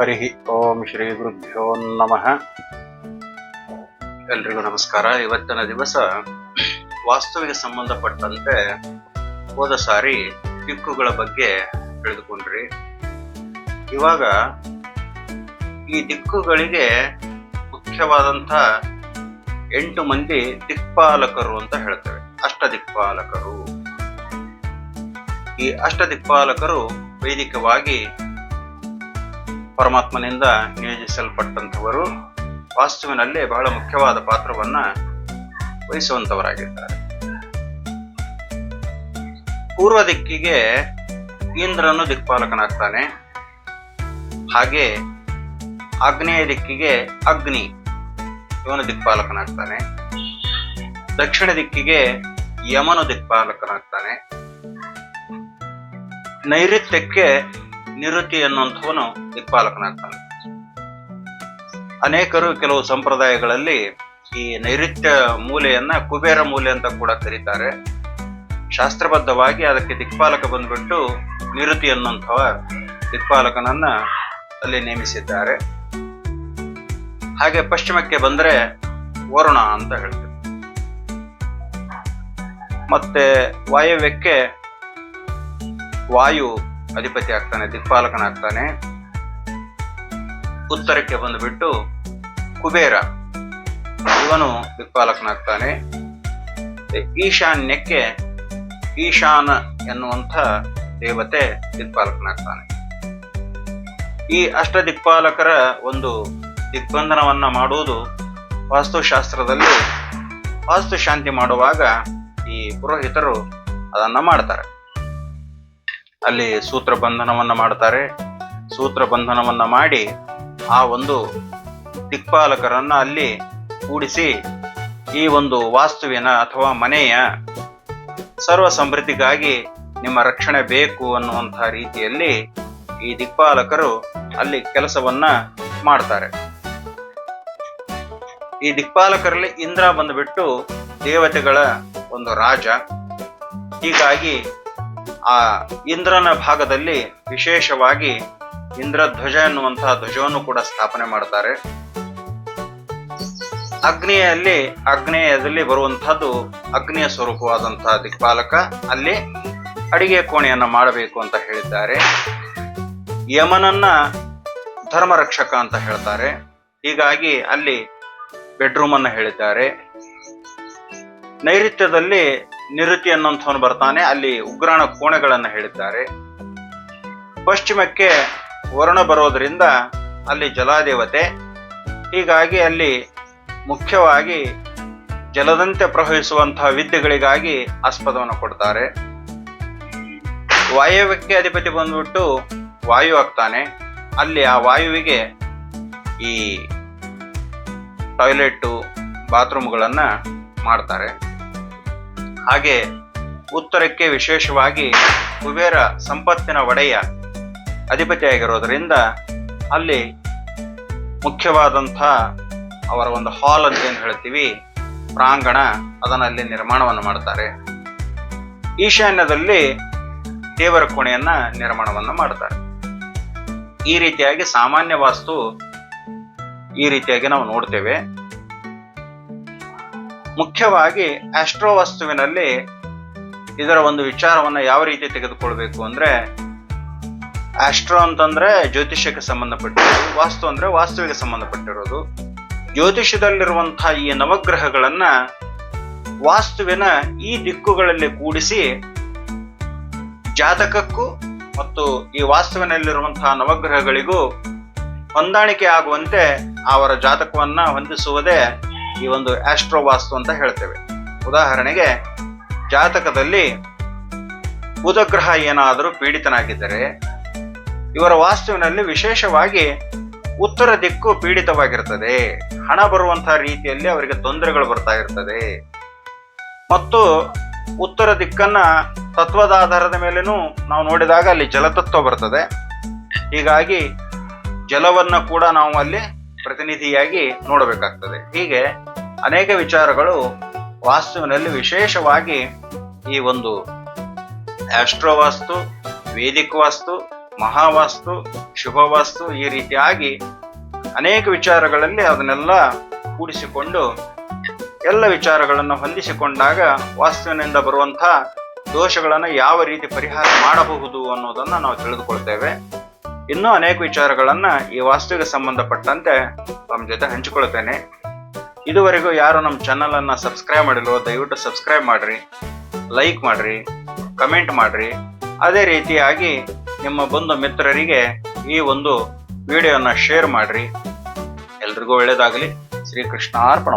ಹರಿ ಓಂ ಶ್ರೀ ಗುರುಭ್ಯೋ ನಮಃ. ಎಲ್ರಿಗೂ ನಮಸ್ಕಾರ. ಇವತ್ತಿನ ದಿವಸ ವಾಸ್ತುವಿಗೆ ಸಂಬಂಧಪಟ್ಟಂತೆ ಹೋದ ಸಾರಿ ದಿಕ್ಕುಗಳ ಬಗ್ಗೆ ತಿಳಿದುಕೊಂಡ್ರಿ. ಇವಾಗ ಈ ದಿಕ್ಕುಗಳಿಗೆ ಮುಖ್ಯವಾದಂಥ ಎಂಟು ಮಂದಿ ದಿಕ್ಪಾಲಕರು ಅಂತ ಹೇಳ್ತೇವೆ. ಅಷ್ಟ ದಿಕ್ಪಾಲಕರು ಈ ಅಷ್ಟ ದಿಕ್ಪಾಲಕರು ವೈದಿಕವಾಗಿ ಪರಮಾತ್ಮನಿಂದ ನಿಯೋಜಿಸಲ್ಪಟ್ಟಂಥವರು ವಾಸ್ತುವಿನಲ್ಲಿ ಬಹಳ ಮುಖ್ಯವಾದ ಪಾತ್ರವನ್ನ ವಹಿಸುವಂತವರಾಗಿದ್ದಾರೆ ಪೂರ್ವ ದಿಕ್ಕಿಗೆ ಇಂದ್ರನು ದಿಕ್ಪಾಲಕನಾಗ್ತಾನೆ. ಹಾಗೆ ಆಗ್ನೇಯ ದಿಕ್ಕಿಗೆ ಅಗ್ನಿ, ಇವನು ದಿಕ್ಪಾಲಕನಾಗ್ತಾನೆ. ದಕ್ಷಿಣ ದಿಕ್ಕಿಗೆ ಯಮನು ದಿಕ್ಪಾಲಕನಾಗ್ತಾನೆ. ನೈಋತ್ಯಕ್ಕೆ ನಿವೃತ್ತಿ ಅನ್ನುವಂಥವನು ದಿಕ್ಪಾಲಕನಾಗ್ತಾನೆ ಅನೇಕರು ಕೆಲವು ಸಂಪ್ರದಾಯಗಳಲ್ಲಿ ಈ ನೈಋತ್ಯ ಮೂಲೆಯನ್ನ ಕುಬೇರ ಮೂಲೆ ಅಂತ ಕೂಡ ಕರೀತಾರೆ. ಶಾಸ್ತ್ರಬದ್ಧವಾಗಿ ಅದಕ್ಕೆ ದಿಕ್ಪಾಲಕ ಬಂದ್ಬಿಟ್ಟು ನಿವೃತ್ತಿ ಅನ್ನುವಂಥವ ದಿಕ್ಪಾಲಕನನ್ನ ಅಲ್ಲಿ ನೇಮಿಸಿದ್ದಾರೆ. ಹಾಗೆ ಪಶ್ಚಿಮಕ್ಕೆ ಬಂದ್ರೆ ವರುಣ ಅಂತ ಹೇಳ್ತಾರೆ ಮತ್ತೆ ವಾಯವ್ಯಕ್ಕೆ ವಾಯು ಅಧಿಪತಿ ಆಗ್ತಾನೆ, ದಿಕ್ಪಾಲಕನಾಗ್ತಾನೆ. ಉತ್ತರಕ್ಕೆ ಬಂದುಬಿಟ್ಟು ಕುಬೇರ. ಇವನು ದಿಕ್ಪಾಲಕನಾಗ್ತಾನೆ. ಈಶಾನ್ಯಕ್ಕೆ ಈಶಾನ ಎನ್ನುವಂಥ ದೇವತೆ ದಿಕ್ಪಾಲಕನಾಗ್ತಾನೆ. ಈ ಅಷ್ಟ ದಿಕ್ಪಾಲಕರ ಒಂದು ದಿಗ್ಬಂಧನವನ್ನ ಮಾಡುವುದು ವಾಸ್ತುಶಾಸ್ತ್ರದಲ್ಲಿ ವಾಸ್ತು ಶಾಂತಿ ಮಾಡುವಾಗ ಈ ಪುರೋಹಿತರು ಅದನ್ನ ಮಾಡ್ತಾರೆ. ಅಲ್ಲಿ ಸೂತ್ರ ಬಂಧನವನ್ನು ಮಾಡ್ತಾರೆ. ಸೂತ್ರ ಬಂಧನವನ್ನು ಮಾಡಿ ಆ ಒಂದು ದಿಕ್ಪಾಲಕರನ್ನು ಅಲ್ಲಿ ಕೂಡಿಸಿ ಈ ಒಂದು ವಾಸ್ತುವಿನ ಅಥವಾ ಮನೆಯ ಸರ್ವ ಸಮೃದ್ಧಿಗಾಗಿ ನಿಮ್ಮ ರಕ್ಷಣೆ ಬೇಕು ಅನ್ನುವಂತಹ ರೀತಿಯಲ್ಲಿ ಈ ದಿಕ್ಪಾಲಕರು ಅಲ್ಲಿ ಕೆಲಸವನ್ನ ಮಾಡ್ತಾರೆ. ಈ ದಿಕ್ಪಾಲಕರಲ್ಲಿ ಇಂದ್ರ ಬಂದುಬಿಟ್ಟು ದೇವತೆಗಳ ಒಂದು ರಾಜ. ಹೀಗಾಗಿ ಆ ಇಂದ್ರನ ಭಾಗದಲ್ಲಿ ವಿಶೇಷವಾಗಿ ಇಂದ್ರಧ್ವಜ ಎನ್ನುವಂತಹ ಧ್ವಜವನ್ನು ಕೂಡ ಸ್ಥಾಪನೆ ಮಾಡ್ತಾರೆ. ಅಗ್ನಿಯಲ್ಲಿ, ಅಗ್ನೇಯದಲ್ಲಿ ಬರುವಂತಹದ್ದು ಅಗ್ನಿಯ ಸ್ವರೂಪವಾದಂತಹ ದಿಕ್ಪಾಲಕ. ಅಲ್ಲಿ ಅಡಿಗೆ ಕೋಣೆಯನ್ನು ಮಾಡಬೇಕು ಅಂತ ಹೇಳಿದ್ದಾರೆ. ಯಮನನ್ನ ಧರ್ಮರಕ್ಷಕ ಅಂತ ಹೇಳ್ತಾರೆ. ಹೀಗಾಗಿ ಅಲ್ಲಿ ಬೆಡ್ರೂಮ್ ಅನ್ನ ಹೇಳಿದ್ದಾರೆ. ನೈಋತ್ಯದಲ್ಲಿ ನಿವೃತ್ತಿ ಅನ್ನುವಂಥವನು ಬರ್ತಾನೆ. ಅಲ್ಲಿ ಉಗ್ರಾಣ ಕೋಣೆಗಳನ್ನು ಹೇಳಿದ್ದಾರೆ. ಪಶ್ಚಿಮಕ್ಕೆ ವರುಣ ಬರೋದರಿಂದ ಅಲ್ಲಿ ಜಲಾದೇವತೆ. ಹೀಗಾಗಿ ಅಲ್ಲಿ ಮುಖ್ಯವಾಗಿ ಜಲದಂತೆ ಪ್ರವಹಿಸುವಂತಹ ವಿದ್ಯೆಗಳಿಗಾಗಿ ಆಸ್ಪದವನ್ನು ಕೊಡ್ತಾರೆ. ವಾಯವ್ಯಕ್ಕೆ ಅಧಿಪತಿ ಬಂದ್ಬಿಟ್ಟು ವಾಯು ಆಗ್ತಾನೆ. ಅಲ್ಲಿ ಆ ವಾಯುವಿಗೆ ಈ ಟಾಯ್ಲೆಟ್ಟು ಬಾತ್ರೂಮ್ಗಳನ್ನು ಮಾಡ್ತಾರೆ. ಹಾಗೆ ಉತ್ತರಕ್ಕೆ ವಿಶೇಷವಾಗಿ ಕುಬೇರ ಸಂಪತ್ತಿನ ಒಡೆಯ ಅಧಿಪತಿಯಾಗಿರೋದರಿಂದ ಅಲ್ಲಿ ಮುಖ್ಯವಾದಂಥ ಅವರ ಒಂದು ಹಾಲ್ ಅಂತ ಏನು ಹೇಳ್ತೀವಿ, ಪ್ರಾಂಗಣ ಅದನ್ನು ಅಲ್ಲಿ ನಿರ್ಮಾಣವನ್ನು ಮಾಡ್ತಾರೆ. ಈಶಾನ್ಯದಲ್ಲಿ ದೇವರ ಕೋಣೆಯನ್ನ ನಿರ್ಮಾಣವನ್ನು ಮಾಡ್ತಾರೆ. ಈ ರೀತಿಯಾಗಿ ಸಾಮಾನ್ಯ ವಾಸ್ತು ಈ ರೀತಿಯಾಗಿ ನಾವು ನೋಡ್ತೇವೆ. ಮುಖ್ಯವಾಗಿ ಆಸ್ಟ್ರೋ ವಸ್ತುವಿನಲ್ಲಿ ಇದರ ಒಂದು ವಿಚಾರವನ್ನ ಯಾವ ರೀತಿ ತೆಗೆದುಕೊಳ್ಬೇಕು ಅಂದ್ರೆ ಆಸ್ಟ್ರೋ ಅಂತಂದ್ರೆ ಜ್ಯೋತಿಷ್ಯಕ್ಕೆ ಸಂಬಂಧಪಟ್ಟಿರೋದು, ವಾಸ್ತು ಅಂದ್ರೆ ವಾಸ್ತುವಿಗೆ ಸಂಬಂಧಪಟ್ಟಿರೋದು. ಜ್ಯೋತಿಷ್ಯದಲ್ಲಿರುವಂತಹ ಈ ನವಗ್ರಹಗಳನ್ನ ವಾಸ್ತುವಿನ ಈ ದಿಕ್ಕುಗಳಲ್ಲಿ ಕೂಡಿಸಿ ಜಾತಕಕ್ಕೂ ಮತ್ತು ಈ ವಾಸ್ತುವಿನಲ್ಲಿರುವಂತಹ ನವಗ್ರಹಗಳಿಗೂ ಹೊಂದಾಣಿಕೆ ಆಗುವಂತೆ ಅವರ ಜಾತಕವನ್ನ ಹೊಂದಿಸುವುದೇ ಈ ಒಂದು ಆಸ್ಟ್ರೋ ವಾಸ್ತು ಅಂತ ಹೇಳ್ತೇವೆ. ಉದಾಹರಣೆಗೆ, ಜಾತಕದಲ್ಲಿ ಬುಧಗ್ರಹ ಏನಾದರೂ ಪೀಡಿತನಾಗಿದ್ದರೆ, ಇವರ ವಾಸ್ತುವಿನಲ್ಲಿ ವಿಶೇಷವಾಗಿ ಉತ್ತರ ದಿಕ್ಕು ಪೀಡಿತವಾಗಿರ್ತದೆ. ಹಣ ಬರುವಂತಹ ರೀತಿಯಲ್ಲಿ ಅವರಿಗೆ ತೊಂದರೆಗಳು ಬರ್ತಾ ಇರ್ತದೆ. ಮತ್ತು ಉತ್ತರ ದಿಕ್ಕನ್ನ ತತ್ವದ ಆಧಾರದ ಮೇಲೇನೂ ನಾವು ನೋಡಿದಾಗ ಅಲ್ಲಿ ಜಲತತ್ವ ಬರ್ತದೆ. ಹೀಗಾಗಿ ಜಲವನ್ನ ಕೂಡ ನಾವು ಅಲ್ಲಿ ಪ್ರತಿನಿಧಿಯಾಗಿ ನೋಡಬೇಕಾಗ್ತದೆ. ಹೀಗೆ ಅನೇಕ ವಿಚಾರಗಳು ವಾಸ್ತುವಿನಲ್ಲಿ ವಿಶೇಷವಾಗಿ ಈ ಒಂದು ಆಸ್ಟ್ರೋ ವಾಸ್ತು ವೇದಿಕ ವಾಸ್ತು ಮಹಾವಾಸ್ತು, ಶುಭವಾಸ್ತು ಈ ರೀತಿಯಾಗಿ ಅನೇಕ ವಿಚಾರಗಳಲ್ಲಿ ಅದನ್ನೆಲ್ಲ ಕೂಡಿಸಿಕೊಂಡು ಎಲ್ಲ ವಿಚಾರಗಳನ್ನು ಹೊಂದಿಸಿಕೊಂಡಾಗ ವಾಸ್ತುವಿನಿಂದ ಬರುವಂತಹ ದೋಷಗಳನ್ನು ಯಾವ ರೀತಿ ಪರಿಹಾರ ಮಾಡಬಹುದು ಅನ್ನೋದನ್ನು ನಾವು ತಿಳಿದುಕೊಳ್ತೇವೆ. ಇನ್ನೂ ಅನೇಕ ವಿಚಾರಗಳನ್ನ ಈ ವಾಸ್ತುವಿಗೆ ಸಂಬಂಧಪಟ್ಟಂತೆ ತಮ್ಮ ಜೊತೆ ಹಂಚಿಕೊಳ್ತೇನೆ ಇದುವರೆಗೂ ಯಾರು ನಮ್ಮ ಚಾನಲ್ ಅನ್ನ ಸಬ್ಸ್ಕ್ರೈಬ್ ಮಾಡಿಲ್ವೋ, ದಯವಿಟ್ಟು ಸಬ್ಸ್ಕ್ರೈಬ್ ಮಾಡ್ರಿ ಲೈಕ್ ಮಾಡ್ರಿ ಕಮೆಂಟ್ ಮಾಡ್ರಿ. ಅದೇ ರೀತಿಯಾಗಿ ನಿಮ್ಮ ಬಂಧು ಮಿತ್ರರಿಗೆ ಈ ಒಂದು ವಿಡಿಯೋನ ಶೇರ್ ಮಾಡ್ರಿ. ಎಲ್ರಿಗೂ ಒಳ್ಳೇದಾಗಲಿ. ಶ್ರೀಕೃಷ್ಣ ಅರ್ಪಣ